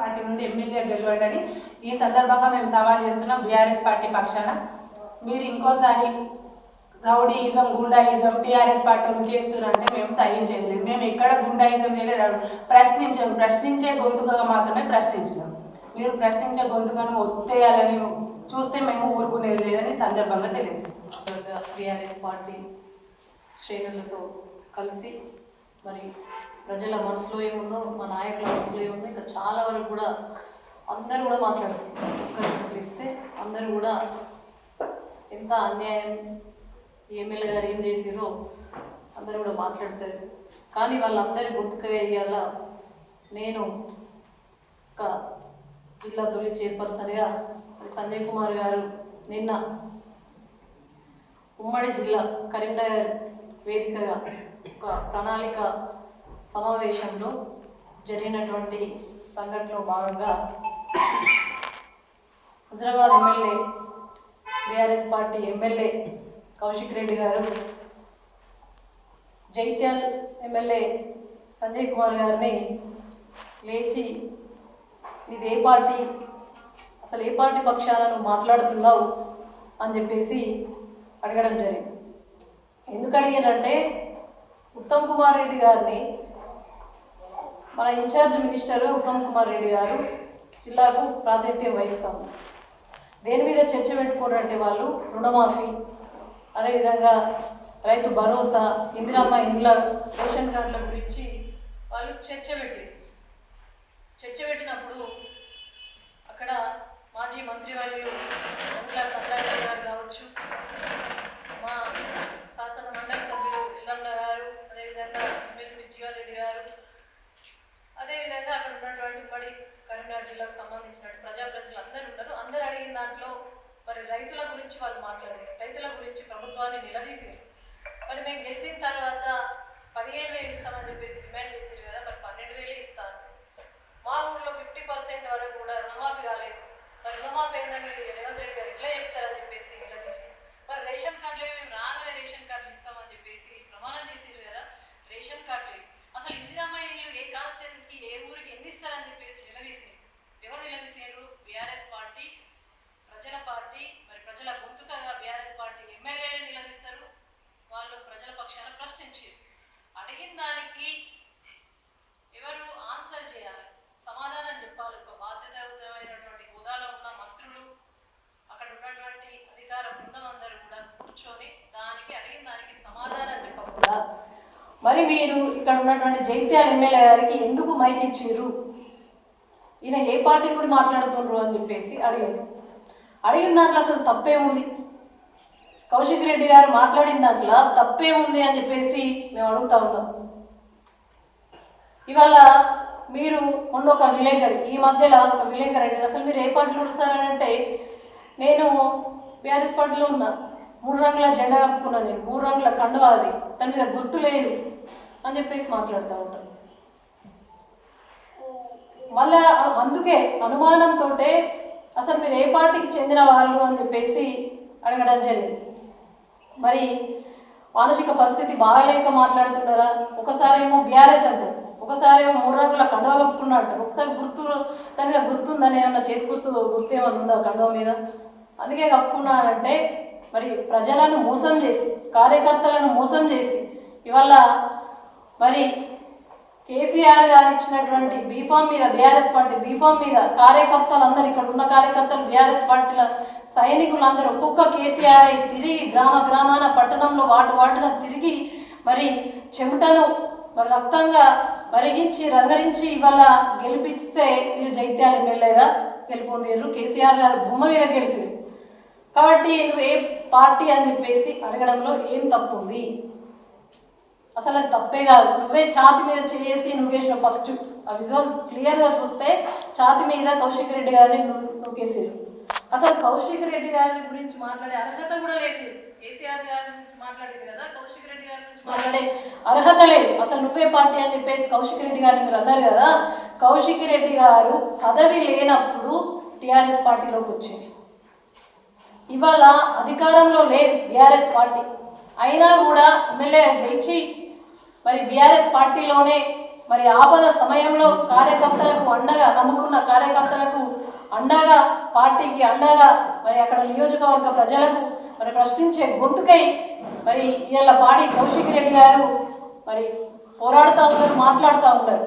Party నుండి MLA గెలవండి ఈ సందర్భంగా మేము సవాల్ చేస్తున్నాం బీఆర్ఎస్ పార్టీ పక్షాన. మీరు ఇంకోసారి రౌడీయిజం గుండాయిజం టీఆర్ఎస్ పార్టీలు చేస్తున్నారంటే మేము సహించలేము మేము ఎక్కడ గుండాయిజం చేయలేదు. ప్రశ్నించాము ప్రశ్నించే గొంతుకగా మాత్రమే ప్రశ్నించినాం. మీరు ప్రశ్నించే గొంతుకను ఒత్తేయాలని చూస్తే మేము ఊరుకునేది లేదని సందర్భంగా తెలియజేస్తాం బీఆర్ఎస్ పార్టీ శ్రేణులతో కలిసి మరి ప్రజల మనసులో ఏముందో మా నాయకుల మనసులో ఏముందో ఇంకా చాలా వరకు కూడా అందరూ కూడా మాట్లాడుతున్నారు ఒక్కటి ఇస్తే అందరూ కూడా ఎంత అన్యాయం ఎమ్మెల్యే గారు ఏం చేసిరో అందరూ కూడా మాట్లాడతారు. కానీ వాళ్ళందరి గుర్తుగా వేయాల నేను ఒక జిల్లా తొలి చైర్పర్సన్గా సంజయ్ కుమార్ గారు నిన్న ఉమ్మడి జిల్లా కరీంనగర్ వేదికగా ఒక ప్రణాళిక సమావేశంలో జరిగినటువంటి సంఘటనలో భాగంగా Huzurabad MLA BRS party MLA Kaushik Reddy గారు జైత్యాల్ ఎమ్మెల్యే సంజయ్ కుమార్ గారిని లేచి ఇది ఏ పార్టీ? అసలు ఏ పార్టీ పక్షాలను మాట్లాడుతున్నావు? అని చెప్పేసి అడగడం జరిగింది. ఎందుకు అడిగానంటే ఉత్తమ్ కుమార్ రెడ్డి గారిని మన in charge minister Uttam Kumar Reddy గారు జిల్లాకు ప్రాతినిధ్యం వహిస్తాము. దేని మీద చర్చ పెట్టుకోరంటే వాళ్ళు రుణమాఫీ అదేవిధంగా రైతు భరోసా ఇందిరమ్మ ఇండ్ల రేషన్ కార్డుల గురించి వాళ్ళు చర్చ పెట్టారు. చర్చ పెట్టినప్పుడు అక్కడ మాజీ మంత్రివర్యులు వర్యులు కట్టాకర్ గారు కావచ్చు ఉన్నటువంటి కరీంనగర్ జిల్లాకు సంబంధించిన ప్రజాప్రతినిధులు అందరూ ఉన్నారు. అందరు అడిగిన దాంట్లో మరి రైతుల గురించి వాళ్ళు మాట్లాడారు. రైతుల గురించి ప్రభుత్వాన్ని నిలదీసారు మరి మేము గెలిచిన తర్వాత పదిహేను వేలు ఇస్తామని చెప్పేసి డిమాండ్ చేశారు కదా మరి పన్నెండు వేలు ఇస్తాను. మా ఊర్లో ఫిఫ్టీ పర్సెంట్ వరకు కూడా రుణమాఫీ కాలేదు. మరి రుణమాఫీ ఏందని రేవంత్ రెడ్డి గారు ఎట్లా చెప్తారని చెప్పేసి నిలదీసి మరి రేషన్ కార్డులు మేము రాగానే రేషన్ కార్డులు ఇస్తామని చెప్పేసి ప్రమాణం చేసారు కదా రేషన్ కార్డులు. అసలు ఇందిరామయ్య ఏ కాన్స్టిట్యూన్సీకి ఏ ఊరికి ఎన్ని ఇస్తారని చెప్పేసి నిలదీసారు ఎవరు నిలదీసారు బీఆర్ఎస్ పార్టీ ప్రజల పార్టీ మరి ప్రజల గొంతుకగా బీఆర్ఎస్ పార్టీ ఎమ్మెల్యేలే నిలదీస్తారు. వాళ్ళు ప్రజల పక్షాన ప్రశ్నించారు. అడిగిన దానికి ఎవరు ఆన్సర్ చేయాలి? సమాధానం చెప్పాలి. ఒక బాధ్యతాయుతమైనటువంటి హోదాలో ఉన్న మంత్రులు అక్కడ ఉన్నటువంటి అధికార బృందం అందరూ కూడా కూర్చొని దానికి అడిగిన దానికి సమాధానం చెప్పకుండా మరి మీరు ఇక్కడ ఉన్నటువంటి జైత్యాల ఎమ్మెల్యే గారికి ఎందుకు మైక్ ఇచ్చారు? ఈయన ఏ పార్టీ కూడా మాట్లాడుతుండ్రు అని చెప్పేసి అడిగారు. అడిగిన దాంట్లో అసలు తప్పేముంది కౌశిక్ రెడ్డి గారు మాట్లాడిన దాంట్లో తప్పేముంది అని చెప్పేసి మేము అడుగుతా ఉన్నాం. ఇవాళ మీరు మొన్న ఒక విలేకరి ఈ మధ్యలో ఒక విలేకరి అండి అసలు మీరు ఏ పార్టీలో వస్తారని అంటే నేను బీఆర్ఎస్ పార్టీలో ఉన్నా. మూడు రంగుల జెండా కప్పుకున్నాను నేను. మూడు రంగుల కండువా అది. దాని మీద గుర్తు లేదు అని చెప్పేసి మాట్లాడుతూ ఉంటాను మళ్ళా అందుకే అనుమానంతో అసలు మీరు ఏ పార్టీకి చెందిన వాళ్ళు అని చెప్పేసి అడగడం జరిగింది. మరి మానసిక పరిస్థితి బాగాలేక మాట్లాడుతున్నారా? ఒకసారేమో బీఆర్ఎస్ అంటారు ఒకసారి ఏమో మూడు రంగుల కండవ కప్పుకున్నా అంటారు ఒకసారి గుర్తు దాని మీద గుర్తుందని ఏమన్నా చేతి గుర్తు గుర్తు ఏమన్నా ఉందా కండవ మీద? అందుకే కప్పుకున్నాడంటే మరి ప్రజలను మోసం చేసి కార్యకర్తలను మోసం చేసి ఇవాళ మరి కేసీఆర్ గారు ఇచ్చినటువంటి బీఫామ్ మీద బీఆర్ఎస్ పార్టీ బీఫామ్ మీద కార్యకర్తలు అందరు ఇక్కడ ఉన్న కార్యకర్తలు బీఆర్ఎస్ పార్టీల సైనికులందరూ ఒక్కొక్క కేసీఆర్ తిరిగి గ్రామ గ్రామాన పట్టణంలో వాటు వాటున తిరిగి మరి చెమటను మరి రక్తంగా మరిగించి రంగరించి ఇవాళ గెలిపిస్తే మీరు జైత్యాలు ఎమ్మెల్యేగా గెలుపొందేరు. కేసీఆర్ గారు బొమ్మ మీద గెలిచి కాబట్టి నువ్వు ఏ పార్టీ అని చెప్పేసి అడగడంలో ఏం తప్పు ఉంది అసలు అది తప్పే కాదు. నువ్వే ఛాతి మీద చేసి నువ్వేసిన ఫస్ట్ ఆ విజువల్స్ క్లియర్గా చూస్తే ఛాతి మీద కౌశిక్ రెడ్డి గారిని నువ్వు నూకేసారు అసలు కౌశిక్ రెడ్డి గారి గురించి మాట్లాడే అర్హత కూడా లేదు. కేసీఆర్ గారి గురించి మాట్లాడేది కదా కౌశిక్ రెడ్డి గారి గురించి మాట్లాడే అర్హత లేదు. అసలు నువ్వే పార్టీ అని చెప్పేసి కౌశిక్ రెడ్డి గారిని మీరు అన్నారు కదా కౌశిక్ రెడ్డి గారు పదవి లేనప్పుడు టీఆర్ఎస్ పార్టీలోకి వచ్చింది. ఇవాళ అధికారంలో లేదు బీఆర్ఎస్ పార్టీ. అయినా కూడా ఎమ్మెల్యే గెలిచి మరి బీఆర్ఎస్ పార్టీలోనే మరి ఆపద సమయంలో కార్యకర్తలకు అండగా నమ్ముకున్న కార్యకర్తలకు అండగా పార్టీకి అండగా మరి అక్కడ నియోజకవర్గ ప్రజలకు మరి ప్రశ్నించే గొంతుకై మరి ఇవాళ పాడి కౌశిక్ రెడ్డి గారు మరి పోరాడుతూ ఉన్నారు మాట్లాడుతూ ఉన్నారు.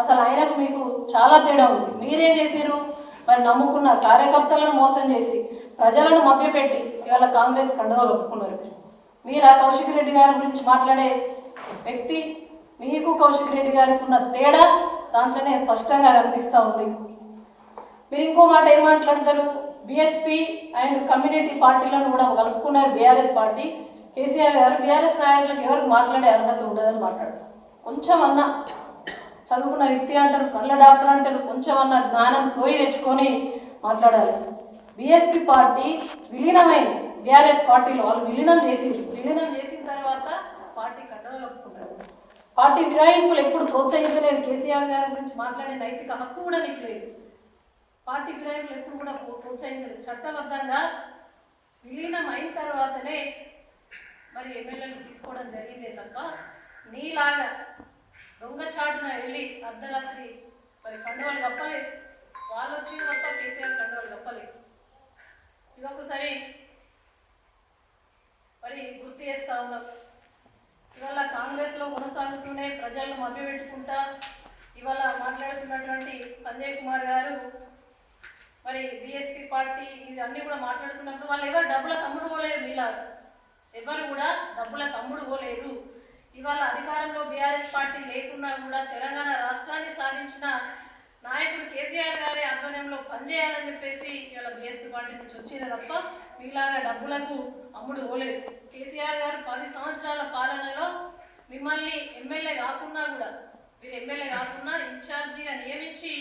అసలు ఆయనకు మీకు చాలా తేడా ఉంది. మీరేం చేశారు మరి నమ్ముకున్న కార్యకర్తలను మోసం చేసి ప్రజలను మభ్యపెట్టి ఇవాళ కాంగ్రెస్ కండువా కప్పుకున్నారు. మీరు ఆ కౌశిక్ రెడ్డి గారి గురించి మాట్లాడే వ్యక్తి మీకు కౌశిక్ రెడ్డి గారికి ఉన్న తేడా దాంట్లోనే స్పష్టంగా కనిపిస్తూ ఉంది. మీరు ఇంకో మాట ఏం మాట్లాడతారు? బిఎస్పీ అండ్ కమ్యూనిటీ పార్టీలను కూడా కలుపుకున్నారు బీఆర్ఎస్ పార్టీ. కేసీఆర్ గారు బీఆర్ఎస్ నాయకులకు ఎవరికి మాట్లాడే అర్హత ఉండదని మాట్లాడతారు కొంచెం అన్నా చదువుకున్న వ్యక్తి అంటారు కళ్ళ డాక్టర్ అంటారు కొంచెం అన్న జ్ఞానం సోయి తెచ్చుకొని మాట్లాడాలి. BSP party విలీనమైంది. బీఆర్ఎస్ పార్టీలో వాళ్ళు విలీనం చేసింది విలీనం చేసిన తర్వాత పార్టీ కట్టడంలో పార్టీ ఫిరాయింపులు ఎప్పుడు ప్రోత్సహించలేదు కేసీఆర్ గారి గురించి మాట్లాడే నైతిక హక్కు కూడా నీకు లేదు. పార్టీ ఫిరాయింపులు ఎప్పుడు కూడా ప్రోత్సహించలేదు. చట్టబద్ధంగా విలీనం అయిన తర్వాతనే మరి ఎమ్మెల్యేలు తీసుకోవడం జరిగిందే తప్ప నీలాగా దొంగచాటున వెళ్ళి అర్ధరాత్రి మరి కండువాలు కప్పలేదు. వాళ్ళు వచ్చిన తప్ప కేసీఆర్ కండువాలు గప్పలేదు ఇది ఒకసారి మరి గుర్తు చేస్తా ఉన్నాం. ఇవాళ కాంగ్రెస్లో కొనసాగుతూనే ప్రజలను మభ్యపెట్టుకుంటా ఇవాళ మాట్లాడుతున్నటువంటి సంజయ్ కుమార్ గారు మరి బీఎస్పీ పార్టీ ఇవన్నీ కూడా మాట్లాడుతున్నప్పుడు వాళ్ళు ఎవరు డబ్బుల తమ్ముడు పోలేదు మీలా. ఎవరు కూడా డబ్బుల తమ్ముడు పోలేదు. ఇవాళ అధికారంలో బీఆర్ఎస్ పార్టీ లేకున్నా కూడా తెలంగాణ రాష్ట్రాన్ని సాధించిన నాయకుడు కేసీఆర్ గారి ఆధ్వర్యంలో పనిచేయాలని చెప్పేసి ఇవాళ బీఎస్పీ పార్టీ నుంచి వచ్చిన తప్ప మీలాగా డబ్బులకు అమ్ముడు పోలేదు. కేసీఆర్ గారు పది సంవత్సరాల పాలనలో మిమ్మల్ని ఎమ్మెల్యే కాకున్నా కూడా మీరు ఎమ్మెల్యే కాకుండా ఇన్ఛార్జిగా నియమించి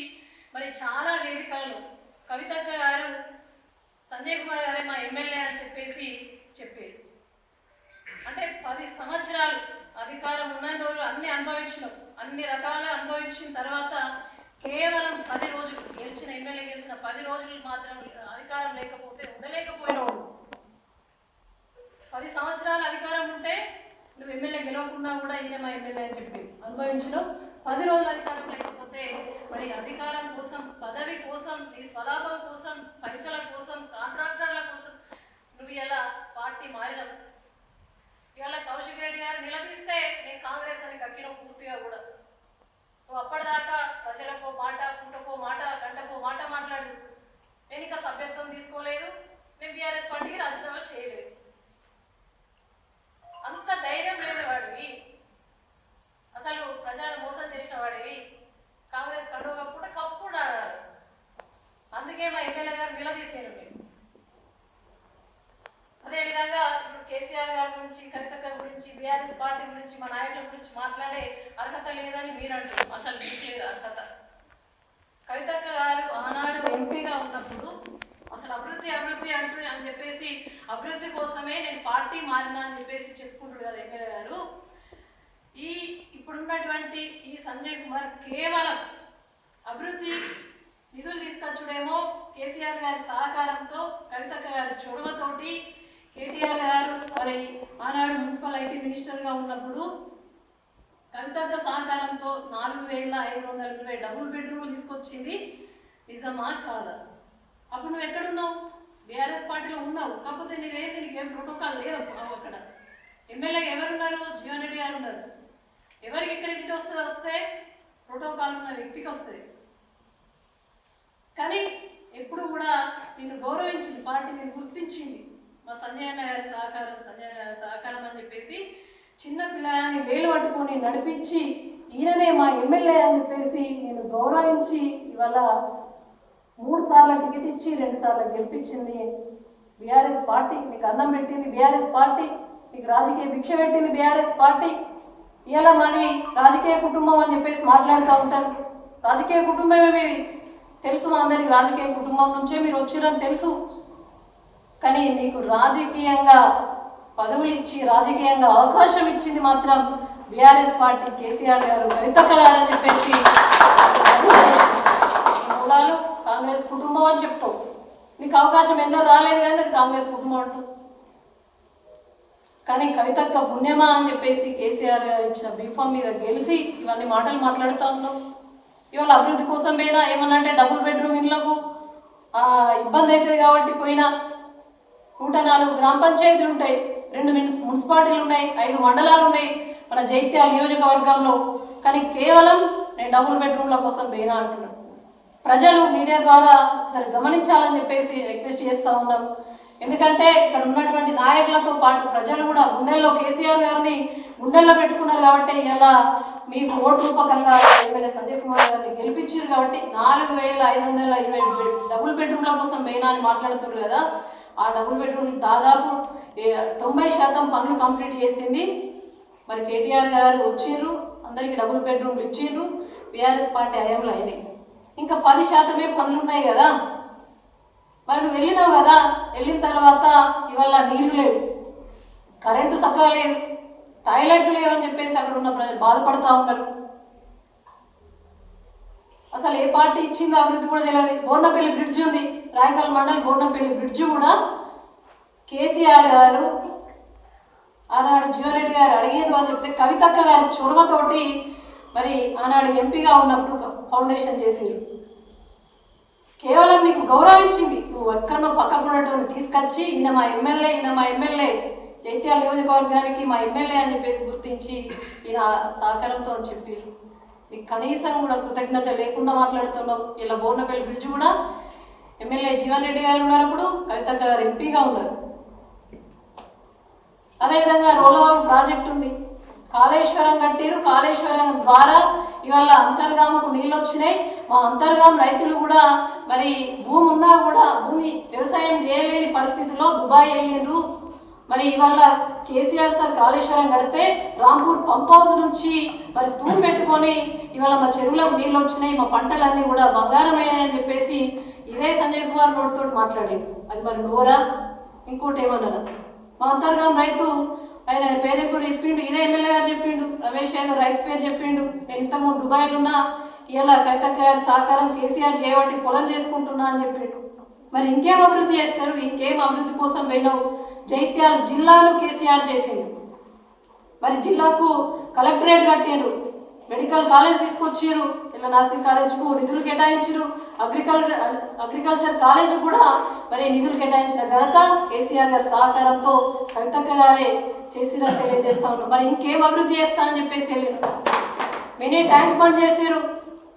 మరి చాలా వేదికలను కవితక్క గారు సంజయ్ కుమార్ గారే మా ఎమ్మెల్యే అని చెప్పేసి చెప్పారు. అంటే పది సంవత్సరాలు అధికారం ఉన్న రోజులు అన్ని అనుభవించినాం. అన్ని రకాలు అనుభవించిన తర్వాత కేవలం పది రోజులు గెలిచిన ఎమ్మెల్యే గెలిచిన పది రోజులు మాత్రం అధికారం లేకపోతే ఉండలేకపోయినావు. పది సంవత్సరాలు అధికారం ఉంటే నువ్వు ఎమ్మెల్యే గెలవకుండా కూడా ఈయన మా ఎమ్మెల్యే అని చెప్పి అనుభవించడం పది రోజులు అధికారం లేకపోతే మరి అధికారం కోసం పదవి కోసం నీ స్వలాభం కోసం పైసల కోసం కాంట్రాక్టర్ల కోసం నువ్వు ఇలా పార్టీ మారడం ఇవాళ కౌశిక్ రెడ్డి గారు నిలదీస్తే నేను కాంగ్రెస్ అని కక్కిన పూర్తిగా కూడా నువ్వు అప్పటిదాకా ప్రజలకో మాట పుట్టకో మాట గంటకో మాట మాట్లాడదు. నేను ఇంకా సభ్యత్వం తీసుకోలేదు. నేను బీఆర్ఎస్ పార్టీకి రాజీనామా చేయలేదు. అంత ధైర్యం లేని వాడివి అసలు ప్రజలను మోసం చేసిన వాడివి కాంగ్రెస్ కండువ కప్పుడు కప్పుడు ఆడాలి అందుకే మా ఎమ్మెల్యే గారు నిలదీసారు అదేవిధంగా ఇప్పుడు కేసీఆర్ గారి గురించి కవిత గారి గురించి బీఆర్ఎస్ పార్టీ గురించి మా నాయకుల గురించి మాట్లాడే అర్హత లేదని మీరు అంటారు అసలు మీకు లేదు అర్హత. కవితక్క గారు ఆనాడు ఎంపీగా ఉన్నప్పుడు అసలు అభివృద్ధి అభివృద్ధి అంటూ అని చెప్పేసి అభివృద్ధి కోసమే నేను పార్టీ మారినా అని చెప్పేసి చెప్పుకుంటాడు కదా ఎమ్మెల్యే గారు. ఈ ఇప్పుడున్నటువంటి ఈ సంజయ్ కుమార్ కేవలం అభివృద్ధి నిధులు తీసుకొచ్చుడేమో కేసీఆర్ గారి సహకారంతో కవితక్క గారి చొరవతోటి కేటీఆర్ గారు మరి ఆనాడు మున్సిపల్ ఐటీ మినిస్టర్గా ఉన్నప్పుడు కవితక్క సహకారంతో నాలుగు వేల ఐదు వందల ఇరవై డబుల్ బెడ్రూమ్లు తీసుకొచ్చింది. నిజమా కాదా? అప్పుడు నువ్వు ఎక్కడున్నావు? బీఆర్ఎస్ పార్టీలో ఉన్నావు. కాకపోతే నీదేంది ఏం ప్రోటోకాల్ లేదు అక్కడ. ఎమ్మెల్యే ఎవరున్నారు? జీవన్ రెడ్డి గారు ఉన్నారు. ఎవరికి క్రెడిట్ వస్తుంది వస్తే ప్రోటోకాల్ ఉన్న వ్యక్తికి వస్తుంది కానీ ఎప్పుడు కూడా నేను గౌరవించింది పార్టీ నేను గుర్తించింది. మా సంజయ్ అన్న గారి సహకారం సంజయ్ అన్న గారి సహకారం అని చెప్పేసి చిన్న పిల్లని వేలు పట్టుకొని నడిపించి ఈయననే మా ఎమ్మెల్యే అని చెప్పేసి నేను గౌరవించి ఇవాళ మూడు సార్లు టికెట్ ఇచ్చి రెండు సార్లు గెలిపించింది. బీఆర్ఎస్ పార్టీ నీకు అన్నం పెట్టింది బీఆర్ఎస్ పార్టీ నీకు రాజకీయ భిక్ష పెట్టింది బీఆర్ఎస్ పార్టీ. ఇలా మరి రాజకీయ కుటుంబం అని చెప్పేసి మాట్లాడుతూ ఉంటారు. రాజకీయ కుటుంబమే మీది. తెలుసు మా అందరికి రాజకీయ కుటుంబం నుంచే మీరు వచ్చిరని తెలుసు. కానీ నీకు రాజకీయంగా పదవులు ఇచ్చి రాజకీయంగా అవకాశం ఇచ్చింది మాత్రం బీఆర్ఎస్ పార్టీ కేసీఆర్ గారు. కవితక్క గారు అని చెప్పేసి కులాలు మూలాలు కాంగ్రెస్ కుటుంబం అని చెప్తావు. నీకు అవకాశం ఎన్నో రాలేదు కానీ కాంగ్రెస్ కుటుంబం అంటూ కానీ కవితక్క పుణ్యమా అని చెప్పేసి కేసీఆర్ గారు ఇచ్చిన బీఫామ్ మీద గెలిచి ఇవన్నీ మాటలు మాట్లాడుతూ ఉన్నావు. ఇవాళ అభివృద్ధి కోసం పోయినా ఏమన్నా అంటే డబుల్ బెడ్రూమ్ ఇళ్ళకు ఇబ్బంది అవుతుంది కాబట్టి పోయినా నూట నాలుగు గ్రామ పంచాయతీలు ఉంటాయి. రెండు మున్సిపాలిటీలు ఉన్నాయి ఐదు మండలాలు ఉన్నాయి మన జైత్యాల నియోజకవర్గంలో. కానీ కేవలం నేను డబుల్ బెడ్రూమ్ల కోసం పోయినా అంటున్నాను ప్రజలు మీడియా ద్వారా ఒకసారి గమనించాలని చెప్పేసి రిక్వెస్ట్ చేస్తూ ఉన్నాం. ఎందుకంటే ఇక్కడ ఉన్నటువంటి నాయకులతో పాటు ప్రజలు కూడా గుండెల్లో కేసీఆర్ గారిని గుండెల్లో పెట్టుకున్నారు కాబట్టి ఇలా మీకు ఓటు రూపకంగా ఎమ్మెల్యే సంజయ్ కుమార్ గారిని గెలిపించారు కాబట్టి నాలుగు వేల ఐదు వందల ఇరవై డబుల్ బెడ్రూమ్ల కోసం మెయిన్ అని మాట్లాడుతున్నారు కదా. ఆ డబుల్ బెడ్రూమ్ దాదాపు తొంభై శాతం పనులు కంప్లీట్ చేసింది. మరి కేటీఆర్ గారు వచ్చిర్రు అందరికి డబుల్ బెడ్రూమ్లు ఇచ్చిర్రు బీఆర్ఎస్ పార్టీ హయాంలో అయినాయి. ఇంకా పది శాతమే పనులు ఉన్నాయి కదా. మరి నువ్వు వెళ్ళినావు కదా వెళ్ళిన తర్వాత ఇవాళ నీళ్ళు లేవు. కరెంటు చక్కగా లేదు. టాయిలెట్లు లేవని చెప్పేసి అక్కడ ఉన్న ప్రజలు బాధపడుతూ ఉన్నారు. అసలు ఏ పార్టీ ఇచ్చిందో అభివృద్ధి కూడా తెలియదు. బోర్నపల్లి బ్రిడ్జ్ ఉంది. రాయకల్ మండల్ బోర్నపల్లి బ్రిడ్జ్ కూడా కేసీఆర్ గారు ఆనాడు జీవరెడ్డి గారు అడిగారు అని చెప్తే కవితక్క గారి చొరవతోటి మరి ఆనాడు ఎంపీగా ఉన్నప్పుడు ఫౌండేషన్ చేసిరు కేవలం నీకు గౌరవించింది నువ్వు ఎక్కడో పక్కకు ఉన్నటువంటి తీసుకొచ్చి ఈయన మా ఎమ్మెల్యే ఈయన మా ఎమ్మెల్యే జైత్యాల నియోజకవర్గానికి మా ఎమ్మెల్యే అని చెప్పేసి గుర్తించి ఈయన సహకారంతో అని చెప్పారు నీకు కనీసం కూడా కృతజ్ఞత లేకుండా మాట్లాడుతున్నావు. ఇలా బోర్నపల్లి బ్రిడ్జ్ కూడా ఎమ్మెల్యే జీవన్ రెడ్డి గారు ఉన్నప్పుడు కవిత గారు ఎంపీగా ఉన్నారు. అదేవిధంగా రోలవాగు ప్రాజెక్ట్ ఉంది. కాళేశ్వరం కట్టిరు. కాళేశ్వరం ద్వారా ఇవాళ అంతర్గామకు నీళ్ళు వచ్చినాయి. మా అంతర్గాం రైతులు కూడా మరి భూమి ఉన్నా కూడా భూమి వ్యవసాయం చేయలేని పరిస్థితిలో దుబాయ్ వెళ్ళిండ్రు. మరి ఇవాళ కేసీఆర్ సార్ కాళేశ్వరం కడితే రాంపూర్ పంప్ హౌస్ నుంచి మరి తూము పెట్టుకొని ఇవాళ మా చెరువులకు నీళ్ళు వచ్చినాయి మా పంటలన్నీ కూడా బంగారమయ్యాయని చెప్పేసి ఇదే సంజయ్ కుమార్ నోటితో మాట్లాడాడు. అది మరి నోరా? ఇంకోటి ఏమన్నా మా అంతర్గాం రైతు ఆయన పేరు ఎప్పుడు చెప్పిండు? ఇదే ఎమ్మెల్యే గారు చెప్పిండు రమేష్ యాదవ్ రైతు పేరు చెప్పిండు. నేను ఇంతకుముందు దుబాయ్లో ఉన్నా ఇలా కవితక్క గారి సహకారం కేసీఆర్ చేయబట్టి పొలం చేసుకుంటున్నా అని చెప్పిండు. మరి ఇంకేం అభివృద్ధి చేస్తారు? ఇంకేం అభివృద్ధి కోసం పోయినావు జైత్యాల జిల్లాను కేసీఆర్ చేసింది మరి జిల్లాకు కలెక్టరేట్ కట్టారు మెడికల్ కాలేజ్ తీసుకొచ్చారు ఇలా నర్సింగ్ కాలేజ్కు నిధులు కేటాయించారు అగ్రికల్చర్ అగ్రికల్చర్ కాలేజ్ కూడా మరి నిధులు కేటాయించిన ఘనత కేసీఆర్ గారి సహకారంతో కవితక్క గారే చేసిరని తెలియజేస్తా ఉన్నాం. మరి ఇంకేం అభివృద్ధి చేస్తా అని చెప్పేసి వెళ్ళారు మినీ ట్యాంక్ బండ్ చేశారు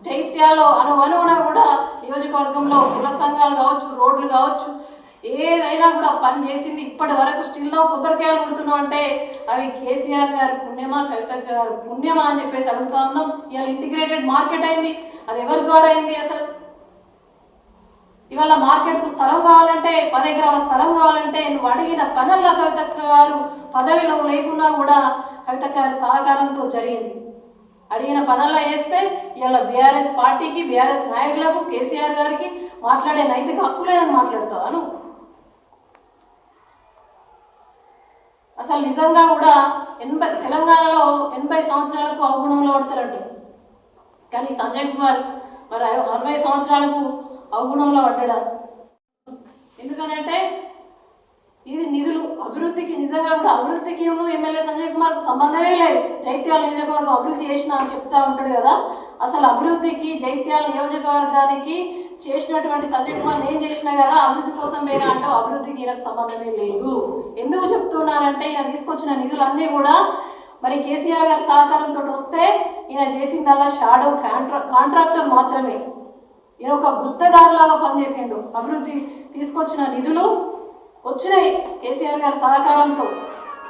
జైత్యాల్లో అను అనువున కూడా నియోజకవర్గంలో కుల సంఘాలు కావచ్చు రోడ్లు కావచ్చు ఏదైనా కూడా పని చేసింది. ఇప్పటి వరకు స్టిల్లో కొబ్బరికాయలు కొడుతున్నాం అంటే అవి కేసీఆర్ గారి పుణ్యమా కవిత గారు? పుణ్యమా అని చెప్పేసి అడుగుతా ఉన్నాం. ఇవాళ ఇంటిగ్రేటెడ్ మార్కెట్ అయింది. అది ఎవరి ద్వారా అయింది అసలు? ఇవాళ మార్కెట్కు స్థలం కావాలంటే పది ఎకరాల స్థలం కావాలంటే నువ్వు అడిగిన పనుల్లో కవితక్క గారు? పదవిలో లేకున్నా కూడా కవిత గారి సహకారంతో జరిగింది. అడిగిన పనుల్లో వేస్తే ఇవాళ బీఆర్ఎస్ పార్టీకి బీఆర్ఎస్ నాయకులకు కేసీఆర్ గారికి మాట్లాడే నైతిక హక్కు లేదని అను అసలు నిజంగా కూడా ఎనభై తెలంగాణలో ఎనభై సంవత్సరాలకు అవగుణంలో పడతారంట. కానీ సంజయ్ కుమార్ మరి అరవై సంవత్సరాలకు అవగుణంలో పడ్డా ఎందుకనంటే ఇది నిధులు అభివృద్ధికి నిజంగా కూడా అభివృద్ధికి ఎమ్మెల్యే సంజయ్ కుమార్కి సంబంధమే లేదు. జైత్యాల నియోజకవర్గం అభివృద్ధి చేసిన అని చెప్తా ఉంటాడు కదా. అసలు అభివృద్ధికి జైత్యాల నియోజకవర్గానికి చేసినటువంటి సంజయ్ కుమార్ నేను చేసిన కదా అభివృద్ధి కోసం వేరే అంటావు అభివృద్ధికి ఈయనకు సంబంధమే లేదు. ఎందుకు చెప్తున్నానంటే ఈయన తీసుకొచ్చిన నిధులన్నీ కూడా మరి కేసీఆర్ గారి సహకారంతో వస్తే ఈయన చేసిందల్లా షాడో కాంట్రా కాంట్రాక్టర్ మాత్రమే. ఈయన ఒక గుత్తదారులాగా పనిచేసిండు. అభివృద్ధి తీసుకొచ్చిన నిధులు వచ్చినాయి కేసీఆర్ గారి సహకారంతో.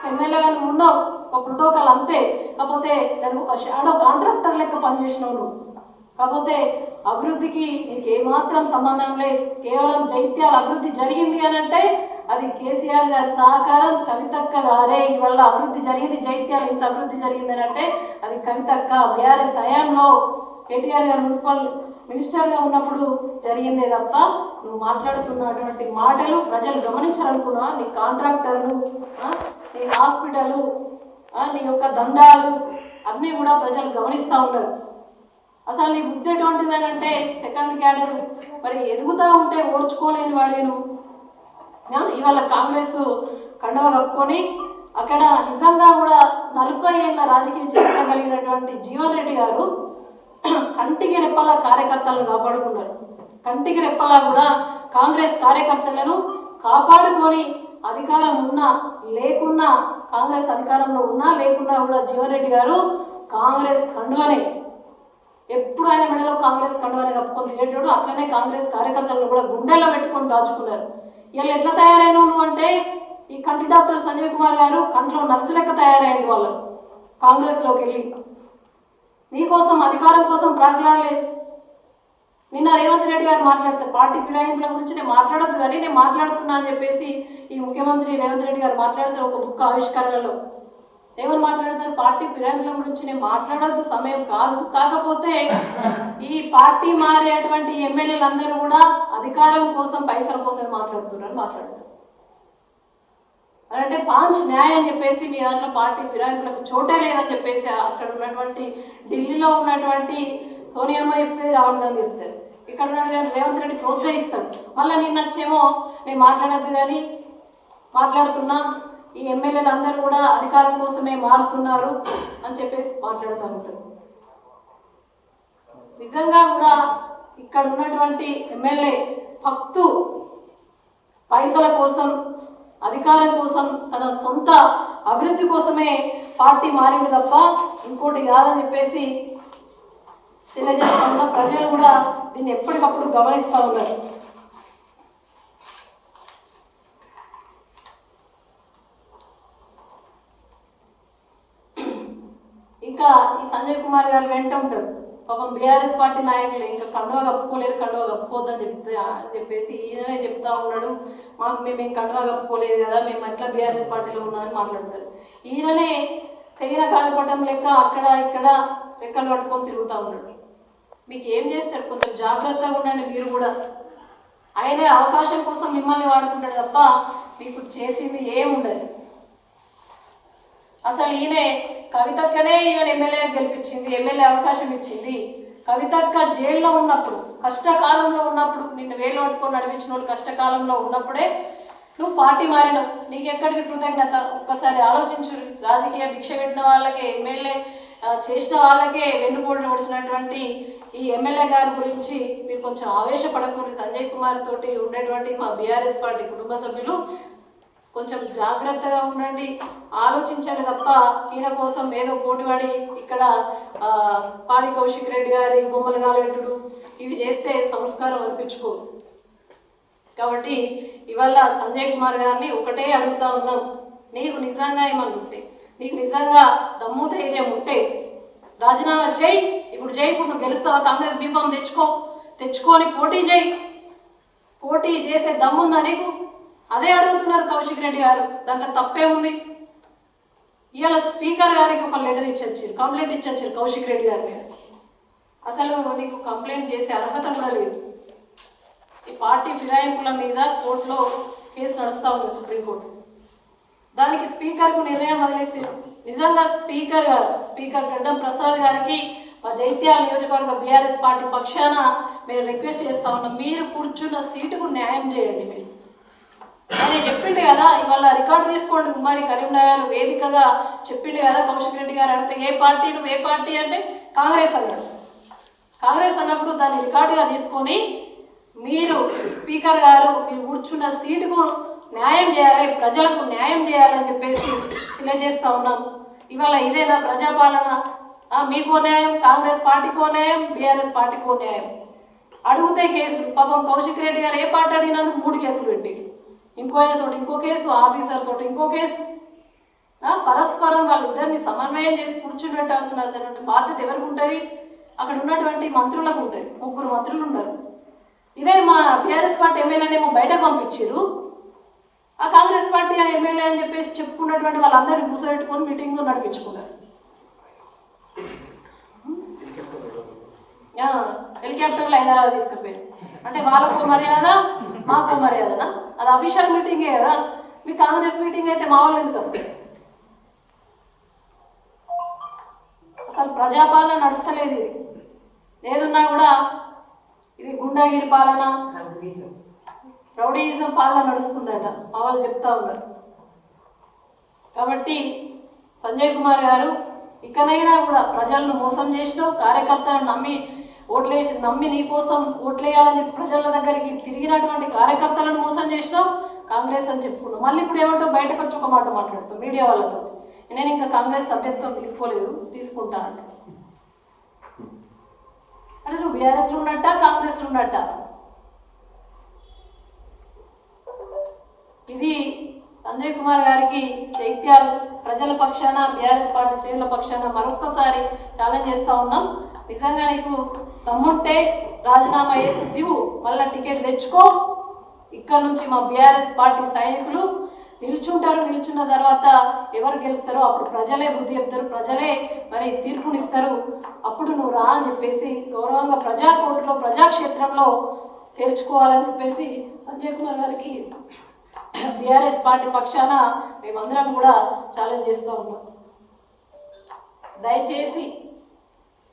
ఎమ్మెల్యేగా గారు ఉన్నావు ఒక ప్రోటోకాల్ అంతే. కాకపోతే దానికి ఒక షాడో కాంట్రాక్టర్ లెక్క పనిచేసినావు నువ్వు కాకపోతే అభివృద్ధికి నీకు ఏమాత్రం సంబంధం లేదు. కేవలం జైత్యాల అభివృద్ధి జరిగింది అని అంటే అది కేసీఆర్ గారి సహకారం కవితక్క గారే. ఇవల్ల అభివృద్ధి జరిగింది జైత్యాలు ఇంత అభివృద్ధి జరిగింది అని అంటే అది కవితక్క బీఆర్ఎస్ హయాంలో కేటీఆర్ గారు మున్సిపల్ మినిస్టర్గా ఉన్నప్పుడు జరిగిందే తప్ప నువ్వు మాట్లాడుతున్నటువంటి మాటలు ప్రజలు గమనించాలనుకున్నా నీ కాంట్రాక్టర్లు నీ హాస్పిటల్ నీ యొక్క దందాలు అన్నీ కూడా ప్రజలు గమనిస్తూ ఉన్నారు. అసలు నీ బుద్ధి ఎటువంటిది అని అంటే సెకండ్ క్యాడర్ మరి ఎదుగుతూ ఉంటే ఓడ్చుకోలేని వాడేను. ఇవాళ కాంగ్రెస్ కండవ కప్పుకొని అక్కడ నిజంగా కూడా నలభై ఏళ్ళ రాజకీయ చరిత్ర కలిగినటువంటి జీవన్ రెడ్డి గారు కంటికి రెప్పలా కార్యకర్తలను కాపాడుకున్నారు. కంటికి రెప్పలా కూడా కాంగ్రెస్ కార్యకర్తలను కాపాడుకొని అధికారం ఉన్నా లేకున్నా కాంగ్రెస్ అధికారంలో ఉన్నా లేకున్నా కూడా జీవన్ రెడ్డి గారు కాంగ్రెస్ కండువనే ఎప్పుడు ఆయన మెడలో కాంగ్రెస్ కండువానే కప్పుకొని తిరిగేటోడు అట్లనే కాంగ్రెస్ కార్యకర్తలను కూడా గుండెల్లో పెట్టుకొని దాచుకున్నారు. వీళ్ళు ఎట్లా తయారైన నువ్వు అంటే ఈ కంటి డాక్టర్ సంజయ్ కుమార్ గారు కంట్లో నర్సు లెక్క తయారైంది వాళ్ళు కాంగ్రెస్లోకి వెళ్ళి. నీకోసం అధికారం కోసం ప్రాకులాడలేదు నిన్న రేవంత్ రెడ్డి గారు మాట్లాడితే పార్టీ ఫిరాయింపుల గురించి నేను మాట్లాడద్దు కానీ నేను మాట్లాడుతున్నా అని చెప్పేసి ఈ ముఖ్యమంత్రి రేవంత్ రెడ్డి గారు మాట్లాడతారు ఒక బుక్ ఆవిష్కరణలో. ఏమని మాట్లాడతారు? పార్టీ ఫిరాయింపుల గురించి నేను మాట్లాడొద్దు సమయం కాదు. కాకపోతే ఈ పార్టీ మారేటువంటి ఎమ్మెల్యేలందరూ కూడా అధికారం కోసం పైసల కోసమే మాట్లాడుతున్నారు మాట్లాడతారు అంటే పాంచ్ న్యాయం అని చెప్పేసి మీ దాంట్లో పార్టీ ఫిరాయింపులకు చోటే లేదని చెప్పేసి అక్కడ ఉన్నటువంటి ఢిల్లీలో ఉన్నటువంటి సోనియమ్మ చెప్తే రాహుల్ గాంధీ చెప్తారు. ఇక్కడ ఉన్నటువంటి రేవంత్ రెడ్డి ప్రోత్సహిస్తాడు మళ్ళీ నేను నచ్చేమో నేను మాట్లాడద్దు కానీ మాట్లాడుతున్నా. ఈ ఎమ్మెల్యేలు అందరూ కూడా అధికారం కోసమే మారుతున్నారు అని చెప్పేసి మాట్లాడుతూ ఉంటారు. నిజంగా కూడా ఇక్కడ ఉన్నటువంటి ఎమ్మెల్యే భక్తు పైసల కోసం అధికారం కోసం తన సొంత అభివృద్ధి కోసమే పార్టీ మారింది తప్ప ఇంకోటి కాదని చెప్పేసి తెలియజేస్తా ఉన్న. ప్రజలు కూడా దీన్ని ఎప్పటికప్పుడు గమనిస్తూ ఉన్నారు. ఇంకా ఈ సంజయ్ కుమార్ గారు వెంట ఉంటారు. పాపం బీఆర్ఎస్ పార్టీ నాయకులు ఇంకా కండువా కప్పుకోలేరు కండువా కప్పుకోద్దని చెప్తే అని చెప్పేసి ఈయననే చెప్తా ఉన్నాడు. మాకు మేము ఏం కండువా కప్పుకోలేదు కదా మేము ఎట్లా బీఆర్ఎస్ పార్టీలో ఉన్నామని మాట్లాడతారు. ఈయననే తెగిన కాలిపటం లెక్క అక్కడ ఇక్కడ రెక్కలు పట్టుకొని తిరుగుతూ ఉన్నాడు. మీకు ఏం చేస్తాడు? కొంచెం జాగ్రత్తగా ఉండండి మీరు కూడా. ఆయనే అవకాశం కోసం మిమ్మల్ని వాడుకుంటాడు తప్ప మీకు చేసింది ఏముండదు అసలు ఈయనే కవితక్కనే ఈయన ఎమ్మెల్యే గెలిపించింది ఎమ్మెల్యే అవకాశం ఇచ్చింది. కవితక్క జైల్లో ఉన్నప్పుడు కష్టకాలంలో ఉన్నప్పుడు నిన్ను వేలు పట్టుకొని నడిపించిన వాళ్ళు కష్టకాలంలో ఉన్నప్పుడే నువ్వు పార్టీ మారినావు. నీకు ఎక్కడికి కృతజ్ఞత? ఒక్కసారి ఆలోచించు. రాజకీయ భిక్ష పెట్టిన వాళ్ళకే ఎమ్మెల్యే చేసిన వాళ్ళకే వెన్నుపోటు వచ్చినటువంటి ఈ ఎమ్మెల్యే గారి గురించి మీరు కొంచెం ఆవేశపడకూడదు. సంజయ్ కుమార్ తోటి ఉండేటువంటి మా బీఆర్ఎస్ పార్టీ కుటుంబ సభ్యులు కొంచెం జాగ్రత్తగా ఉండండి. ఆలోచించండి తప్ప ఈయన కోసం ఏదో పోటీపడి ఇక్కడ పాడి కౌశిక్ రెడ్డి గారి బొమ్మలు గాలెట్టుడు. ఇవి చేస్తే సంస్కారం అనిపించుకో. కాబట్టి ఇవాళ సంజయ్ కుమార్ గారిని ఒకటే అడుగుతా ఉన్నాం. నీకు నిజంగా ఏమన్నా ఉంటే నీకు నిజంగా దమ్ము ధైర్యం ఉంటే రాజీనామా చేయి. ఇప్పుడు జైపూర్ నువ్వు గెలుస్తావా? కాంగ్రెస్ బీఫామ్ తెచ్చుకో. తెచ్చుకొని పోటీ చేయి. పోటీ చేసే దమ్ముందా నీకు? అదే అడుగుతున్నారు కౌశిక్ రెడ్డి గారు. దాంట్లో తప్పే ఉంది. ఇవాళ స్పీకర్ గారికి ఒక లెటర్ ఇచ్చొచ్చారు. కంప్లైంట్ ఇచ్చొచ్చారు కౌశిక్ రెడ్డి గారి మీద. అసలు నీకు కంప్లైంట్ చేసే అర్హత కూడా లేదు. ఈ పార్టీ ఫిరాయింపుల మీద కోర్టులో కేసు నడుస్తూ ఉంది సుప్రీంకోర్టు. దానికి స్పీకర్కు నిర్ణయం వదిలేసి నిజంగా స్పీకర్ గారు స్పీకర్ గడ్డం ప్రసాద్ గారికి మా జైత్యాల నియోజకవర్గ బీఆర్ఎస్ పార్టీ పక్షాన మేము రిక్వెస్ట్ చేస్తా ఉన్నాం. మీరు కూర్చున్న సీటుకు న్యాయం చేయండి మీరు. ఆయన చెప్పిండు కదా ఇవాళ రికార్డు తీసుకోండి ఉమ్మడి కరీంనగర్ వేదికగా చెప్పిండు కదా కౌశిక్ రెడ్డి గారు అడిగితే ఏ పార్టీ నువ్వు ఏ పార్టీ అంటే కాంగ్రెస్ అన్నాడు. కాంగ్రెస్ అన్నప్పుడు దాన్ని రికార్డుగా తీసుకొని మీరు స్పీకర్ గారు మీరు కూర్చున్న సీటుకు న్యాయం చేయాలి ప్రజలకు న్యాయం చేయాలని చెప్పేసి తెలియజేస్తా ఉన్నాం. ఇవాళ ఇదేనా ప్రజాపాలన? మీకో న్యాయం కాంగ్రెస్ పార్టీకో న్యాయం బీఆర్ఎస్ పార్టీకో న్యాయం? అడిగితే కేసులు పాపం కౌశిక్ రెడ్డి గారు ఏ పార్టీ అడిగినందుకు మూడు కేసులు పెట్టి ఇంకో ఆయనతో ఇంకో కేసు ఆఫీసర్ తోటి ఇంకో కేసు. పరస్పరం వాళ్ళిద్దరిని సమన్వయం చేసి కూర్చోబెట్టాల్సిన బాధ్యత ఎవరికి ఉంటుంది అక్కడ ఉన్నటువంటి మంత్రులకు ఉంటుంది ముగ్గురు మంత్రులు ఉన్నారు ఇదే మా బీఆర్ఎస్ పార్టీ ఎమ్మెల్యేనేమో బయటకు పంపించారు ఆ కాంగ్రెస్ పార్టీ ఆ ఎమ్మెల్యే అని చెప్పేసి చెప్పుకున్నటువంటి వాళ్ళందరినీ కూర్చోబెట్టుకొని మీటింగ్ నడిపించుకున్నారు హెలికాప్టర్లో హైదరాబాద్ తీసుకుపోయారు. అంటే వాళ్ళకు మర్యాద మాకు మర్యాదనా? అది అఫీషియల్ మీటింగే కదా. మీ కాంగ్రెస్ మీటింగ్ అయితే మా వాళ్ళు ఎందుకు వస్తాయి అసలు ప్రజాపాలన నడుస్తలేదు ఇది. ఏదున్నా కూడా ఇది గుండాగిరి పాలన రౌడీయిజం పాలన నడుస్తుందట. మా వాళ్ళు చెప్తా ఉన్నారు. కాబట్టి సంజయ్ కుమార్ గారు ఇకనైనా కూడా ప్రజలను మోసం చేసినావు కార్యకర్తలను నమ్మి ఓట్లేసి నమ్మి నీ కోసం ఓట్లేయాలని ప్రజల దగ్గరికి తిరిగినటువంటి కార్యకర్తలను మోసం చేసినావు. కాంగ్రెస్ అని చెప్పుకున్నావు. మళ్ళీ ఇప్పుడు ఏమంటావు? బయటకు వచ్చి ఒక మాట మాట్లాడుతావు మీడియా వాళ్ళతో. నేను ఇంకా కాంగ్రెస్ సభ్యత్వం తీసుకోలేదు తీసుకుంటా అంట. అంటే నువ్వు బీఆర్ఎస్లో ఉన్నట్ట? కాంగ్రెస్లో ఉన్నట్ట? ఇది సంజయ్ కుమార్ గారికి చైత్యాలు ప్రజల పక్షాన బీఆర్ఎస్ పార్టీ శ్రేణుల పక్షాన మరొక్కసారి ఛాలెంజ్ చేస్తూ ఉన్నాం. నిజంగా నీకు తమ్ముంటే రాజీనామా చేసి దివు మళ్ళీ టికెట్ తెచ్చుకో. ఇక్కడ నుంచి మా బీఆర్ఎస్ పార్టీ సైనికులు నిల్చుంటారు నిల్చున్న తర్వాత ఎవరు గెలుస్తారో అప్పుడు ప్రజలే బుద్ధి చెప్తారు ప్రజలే మరి తీర్పునిస్తారు అప్పుడు నువ్వు రా అని చెప్పేసి గౌరవంగా ప్రజా కోర్టులో ప్రజాక్షేత్రంలో తెరుచుకోవాలని చెప్పేసి సంజయ్ కుమార్ గారికి బీఆర్ఎస్ పార్టీ పక్షాన మేమందరం కూడా ఛాలెంజ్ చేస్తూ ఉన్నాం. దయచేసి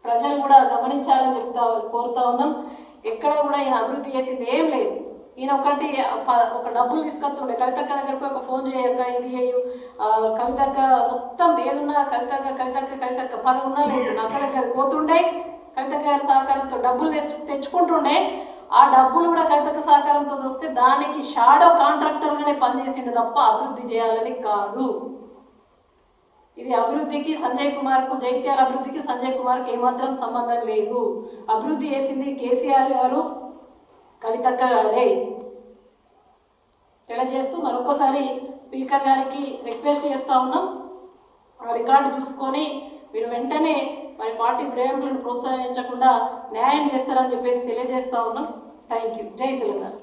ప్రజలు కూడా గమనించాలని చెప్తా కోరుతా ఉన్నాం. ఎక్కడ కూడా ఈయన అభివృద్ధి చేసింది ఏం లేదు. ఈయన ఒకటి ఒక డబ్బులు తీసుకొస్తుండే. కవితక్క దగ్గరకు ఒక ఫోన్ చేయక ఇది చేయు కవితక్క మొత్తం ఏదున్నా కవితక్క కవితక్క కవితక్క పది ఉన్నా లేదు. నక్క దగ్గర పోతుండే కవితక్క గారి సహకారంతో డబ్బులు తెచ్చు తెచ్చుకుంటుండే. ఆ డబ్బులు కూడా కవితక్క సహకారంతో వస్తే దానికి షాడో కాంట్రాక్టర్గానే పనిచేసిండు తప్ప అభివృద్ధి చేయాలని కాదు. ఇది అభివృద్ధికి సంజయ్ కుమార్కు జైత్యాల అభివృద్ధికి సంజయ్ కుమార్కి ఏమాత్రం సంబంధం లేదు. అభివృద్ధి చేసింది కేసీఆర్ గారు. కవితక్క గారే తెలియజేస్తూ మరొకసారి స్పీకర్ గారికి రిక్వెస్ట్ చేస్తా ఉన్నాం. ఆ రికార్డు చూసుకొని మీరు వెంటనే మరి పార్టీ ప్రేమికులను ప్రోత్సహించకుండా న్యాయం చేస్తారని చెప్పేసి తెలియజేస్తా ఉన్నాం. థ్యాంక్ యూ జై తెలంగాణ.